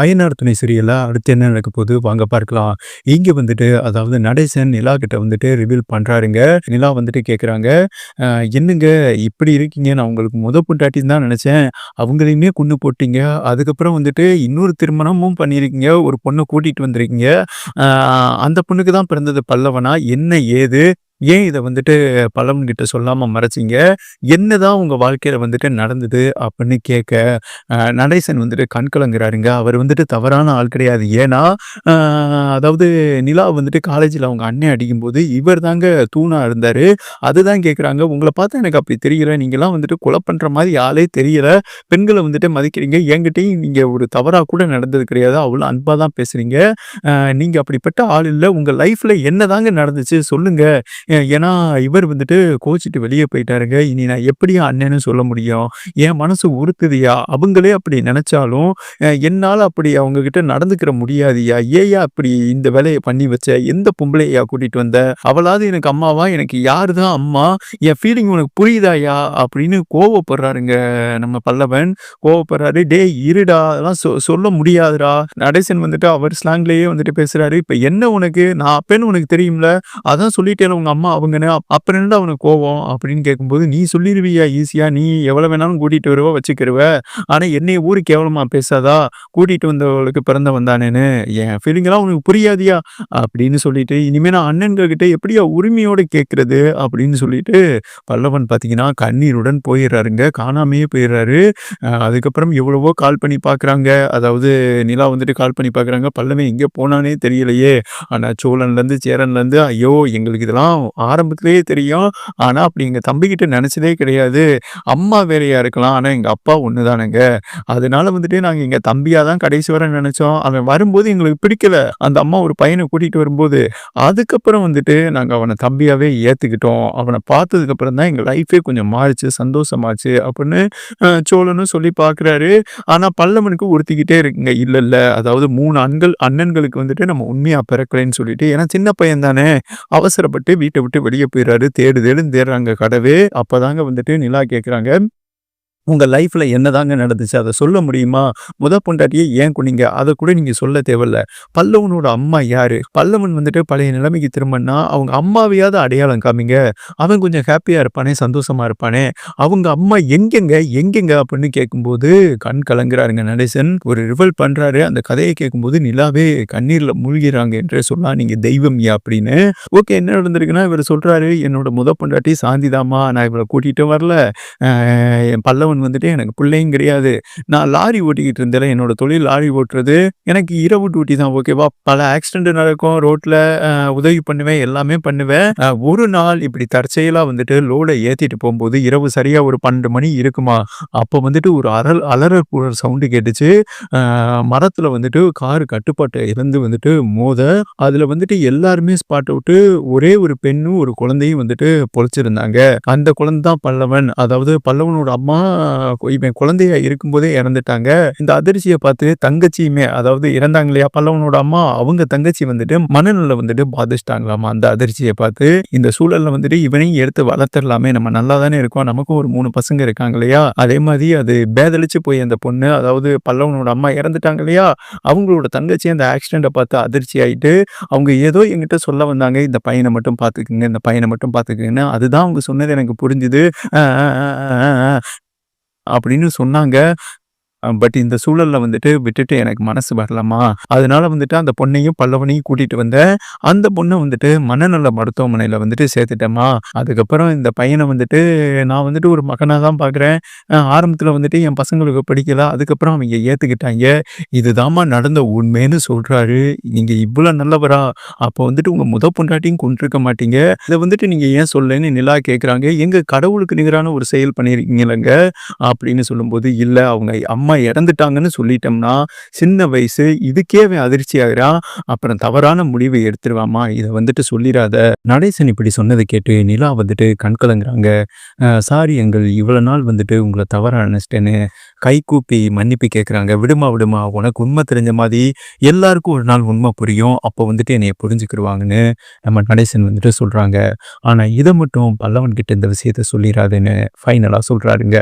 அய்யனார் துணை அடுத்து என்ன நடக்க போகுது வாங்க பார்க்கலாம். இங்க வந்துட்டு அதாவது நடேசன் நிலா கிட்ட வந்துட்டு ரிவீல் பண்றாருங்க. நிலா வந்துட்டு கேட்குறாங்க, என்னங்க இப்படி இருக்கீங்க? நான் உங்களுக்கு முத பொண்டாட்டின்னு தான் நினச்சேன் அவங்களையுமே கொண்டு போட்டீங்க. அதுக்கப்புறம் வந்துட்டு இன்னொரு திருமணமும் பண்ணியிருக்கீங்க. ஒரு பொண்ணை கூட்டிட்டு வந்திருக்கீங்க. அந்த பொண்ணுக்கு தான் பிறந்தது பல்லவனா? என்ன ஏது? ஏன் இதை வந்துட்டு பலவன்கிட்ட சொல்லாமல் மறைச்சிங்க மறைச்சீங்க? என்னதான் உங்கள் வாழ்க்கையில் வந்துட்டு நடந்தது?" அப்படின்னு கேட்க, நடேசன் வந்துட்டு கண்கலங்கிறாருங்க அவர் வந்துட்டு தவறான ஆள் கிடையாது. ஏன்னா, அதாவது நிலா வந்துட்டு காலேஜில் அவங்க அண்ணன் அடிக்கும்போது, இவர் தாங்க தூணாக இருந்தார் அதுதான் கேட்குறாங்க, உங்களை பார்த்தா எனக்கு அப்படி தெரியல. நீங்களாம் வந்துட்டு கொலை பண்ணுற மாதிரி ஆளே தெரியல. பெண்களை வந்துட்டு மதிக்கிறீங்க. என்கிட்டையும் நீங்கள் ஒரு தவறாக கூட நடந்தது கிடையாது. அவ்வளோ அன்பாக தான் பேசுகிறீங்க நீங்கள் அப்படிப்பட்ட ஆள் இல்லை உங்கள் லைஃப்பில் என்ன என்னதாங்க நடந்துச்சு? சொல்லுங்கள் ஏன்னா, இவர் வந்துட்டு கோச்சிட்டு வெளியே போயிட்டாருங்க. இனி நான் எப்படி அண்ணன்னு சொல்ல முடியும்? என் மனசு உறுத்துதியா அவங்களே அப்படி நினைச்சாலும் என்னால் அப்படி அவங்க கிட்ட நடந்துக்கிற முடியாதியா ஏய்யா அப்படி இந்த வேலையை பண்ணி வச்ச? எந்த பொம்பளையா கூட்டிட்டு வந்த? அவளாவது எனக்கு அம்மாவா? எனக்கு யாரு தான் அம்மா? என் ஃபீலிங் உனக்கு புரியுதாயா அப்படின்னு கோவப்படுறாருங்க நம்ம பல்லவன். கோவப்படுறாரு. "டேய் இருடா! அதெல்லாம் சொ சொல்ல முடியாதுடா." நடேசன் வந்துட்டு அவர் ஸ்லாங்லேயே வந்துட்டு பேசுறாரு. "இப்ப என்ன உனக்கு? நான் அப்பேன்னு உனக்கு தெரியும்ல? அதான் சொல்லிட்டேன் உங்க அம்மா அம்மா அவங்கன்னு. அப்புறம் என்னடா அவனுக்கு கோவம்?" அப்படின்னு கேட்கும்போது, "நீ சொல்லிருவியா ஈஸியா? நீ எவ்வளோ வேணாலும் கூட்டிட்டு வருவ, வச்சுக்கிருவ. ஆனா என்னைய ஊருக்கு கேவலமா பேசாதா? கூட்டிட்டு வந்தவளுக்கு பிறந்த தானேன்னு. என் ஃபீலிங்லாம் உனக்கு புரியாதியா அப்படின்னு சொல்லிட்டு, "இனிமே நான் அண்ணன்கள் கிட்ட எப்படியா உரிமையோட கேட்கறது?" அப்படின்னு சொல்லிட்டு பல்லவன் பார்த்தீங்கன்னா, கண்ணீருடன் போயிடுறாருங்க காணாமையே போயிடுறாரு அதுக்கப்புறம் எவ்வளவோ கால் பண்ணி பார்க்குறாங்க. அதாவது நிலா வந்துட்டு கால் பண்ணி பார்க்குறாங்க. பல்லவன் எங்க போனானே தெரியலையே. ஆனா சோழன்லேருந்து, சேரன்லேருந்து, "ஐயோ! எங்களுக்கு இதெல்லாம் ஆரம்பத்திலேயே தெரியும். ஆனா அப்படி எங்க தம்பிகிட்ட நினச்சதே கிடையாது. அம்மா வேறயா இருக்கலாம். ஆனா எங்க அப்பா ஒன்று தானேங்க. அதனால வந்துட்டு நாங்க எங்க தம்பியாக தான் கடைசி வர நினச்சோம் அவன் வரும்போது எங்களுக்கு பிடிக்கல. அந்த அம்மா ஒரு பையனை கூட்டிட்டு வரும்போது. அதுக்கப்புறம் வந்துட்டு நாங்க அவன தம்பியாவே ஏத்துக்கிட்டோம். அவனை பார்த்ததுக்கப்புறம் தான் எங்க லைஃபே கொஞ்சம் மாறுச்சு. சந்தோஷமாச்சு." அப்படின்னு சோழனும் சொல்லி பார்க்குறாரு. ஆனா பல்லவனுக்கு உறுத்திக்கிட்டே இருக்குங்க. இல்லை இல்லை அதாவது மூணு ஆண்கள் அண்ணன்களுக்கு வந்துட்டு நம்ம உண்மையா பிறக்கலைன்னு சொல்லிட்டு. ஏன்னா சின்ன பையன் தானே. அவசரப்பட்டு வீட்டை விட்டு வெளிய போயிடுறாரு தேடு தேடுன்னு தேடுறாங்க கடவே. அப்பதாங்க வந்துட்டு நிலா கேட்குறாங்க, உங்கள் லைஃப்பில் என்னதாங்க நடந்துச்சு? அதை சொல்ல முடியுமா? முத பொண்டாட்டியே ஏன் குனிங்க அதை கூட நீங்கள் சொல்ல தேவையில்ல. பல்லவனோட அம்மா யார் பல்லவன் வந்துட்டு பழைய நிலைமைக்கு திரும்பன்னா அவங்க அம்மாவையாவது அடையாளம் காமிங்க. அவன் கொஞ்சம் ஹாப்பியாக இருப்பானே, சந்தோஷமாக இருப்பானே. அவங்க அம்மா எங்கெங்க? எங்கெங்க?" அப்படின்னு கேட்கும்போது கண் கலங்குறாருங்க நடேசன். ஒரு ரிவல் பண்ணுறாரு அந்த கதையை கேட்கும்போது நிலாவே கண்ணீரில் மூழ்கிறாங்க என்று சொல்லலாம். "நீங்க தெய்வம்யா" அப்படின்னு. ஓகே என்ன நடந்திருக்குன்னா, இவர் சொல்கிறாரு "என்னோட முத பொண்டாட்டி சாந்திதாம்மா. நான் இவரை கூட்டிகிட்டு வரல. பல்லவன் கணவன் வந்துட்டு எனக்கு பிள்ளையும் கிடையாது. நான் லாரி ஓட்டிக்கிட்டு இருந்தேன் என்னோட தொழில் லாரி ஓட்டுறது. எனக்கு இரவு டியூட்டி தான் ஓகேவா? பல ஆக்சிடென்ட் நடக்கும். ரோட்ல உதவி பண்ணுவேன். எல்லாமே பண்ணுவேன். ஒரு நாள் இப்படி தற்செயலா வந்துட்டு லோட ஏத்திட்டு போகும்போது இரவு சரியா ஒரு 12 மணி இருக்குமா. அப்போ வந்துட்டு ஒரு அரல் அலறல் புறல் சவுண்டு கேட்டுச்சு. மரத்துல வந்துட்டு காரு கட்டுப்பாட்டை இழந்து வந்துட்டு மோத, அதுல வந்துட்டு எல்லாருமே ஸ்பாட் அவுட்டு. ஒரே ஒரு பெண்ணும், ஒரு குழந்தையும் வந்துட்டு பொழைச்சிருந்தாங்க அந்த குழந்தை தான் பல்லவன். அதாவது பல்லவனோட அம்மா இவன் குழந்தையா இருக்கும்போதே இறந்துட்டாங்க. இந்த அதிர்ச்சியை பார்த்து தங்கச்சியுமே அதாவது இறந்தாங்க இல்லையா பல்லவனோட அம்மா, அவங்க தங்கச்சி வந்துட்டு மனநிலை வந்துட்டு பாதிச்சிட்டாங்களாமா அந்த அதிர்ச்சியை பார்த்து. இந்த சூழல்ல வந்துட்டு இவனையும் எடுத்து வளர்த்துறலாமே. நம்ம நல்லா தானே இருக்கோம். நமக்கும் ஒரு மூணு பசங்க இருக்காங்க இல்லையா? அதே மாதிரி அது பேதளிச்சு போய் அந்த பொண்ணு, அதாவது பல்லவனோட அம்மா இறந்துட்டாங்க இல்லையா? அவங்களோட தங்கச்சி அந்த ஆக்சிடெண்ட்டை பார்த்து அதிர்ச்சி ஆயிட்டு, அவங்க ஏதோ என்கிட்ட சொல்ல வந்தாங்க. இந்த பையனை மட்டும் பார்த்துக்குங்க இந்த பையனை மட்டும் பார்த்துக்கங்கன்னு. அதுதான் அவங்க சொன்னது எனக்கு புரிஞ்சுது. அப்படின்னு சொன்னாங்க. பட் இந்த சூழல்ல வந்துட்டு விட்டுட்டு எனக்கு மனசு வரலாமா அதனால வந்துட்டு அந்த பொண்ணையும், பல்லவனையும் கூட்டிட்டு வந்தேன். அந்த பொண்ணை வந்துட்டு மனநல மருத்துவமனையில வந்துட்டு சேர்த்துட்டேன்ம்மா. அதுக்கப்புறம் இந்த பையனை வந்துட்டு நான் வந்துட்டு ஒரு மகனாக தான் பார்க்குறேன். ஆரம்பத்தில் வந்துட்டு என் பசங்களுக்கு பிடிக்கல. அதுக்கப்புறம் அவங்க ஏற்றுக்கிட்டாங்க இதுதாம்மா நடந்த உண்மைன்னு சொல்றாரு. நீங்க இவ்வளோ நல்லவரா? அப்போ வந்துட்டு உங்க முத பொண்டாட்டியும் கொண்டிருக்க மாட்டீங்க. இதை வந்துட்டு நீங்க ஏன் சொல்லுன்னு நிலா கேட்குறாங்க. "எங்க கடவுளுக்கு நிகரான ஒரு செயல் பண்ணியிருக்கீங்கல்லங்க." அப்படின்னு சொல்லும்போது, இல்லை அவங்க அம்மா அம்மா இறந்துட்டாங்கன்னு சொல்லிட்டோம்னா, சின்ன வயசு இதுக்கே அவன் அதிர்ச்சி ஆகுறான். அப்புறம் தவறான முடிவை எடுத்துருவாம்மா இதை வந்துட்டு சொல்லிடாத நடேசன் இப்படி சொன்னதை கேட்டு நிலா வந்துட்டு கண் கலங்குறாங்க. "சாரி எங்கள் இவ்வளோ நாள் வந்துட்டு உங்கள தவறா கை கூப்பி மன்னிப்பு கேட்குறாங்க. "விடுமா, விடுமா. உனக்கு உண்மை தெரிஞ்ச மாதிரி எல்லாருக்கும் ஒரு நாள் உண்மை புரியும். அப்போ வந்துட்டு என்னைய புரிஞ்சுக்கிருவாங்கன்னு." நம்ம நடேசன் வந்துட்டு சொல்கிறாங்க ஆனால் இதை மட்டும் பல்லவன் கிட்ட இந்த விஷயத்த சொல்லிடாதுன்னு ஃபைனலாக சொல்கிறாருங்க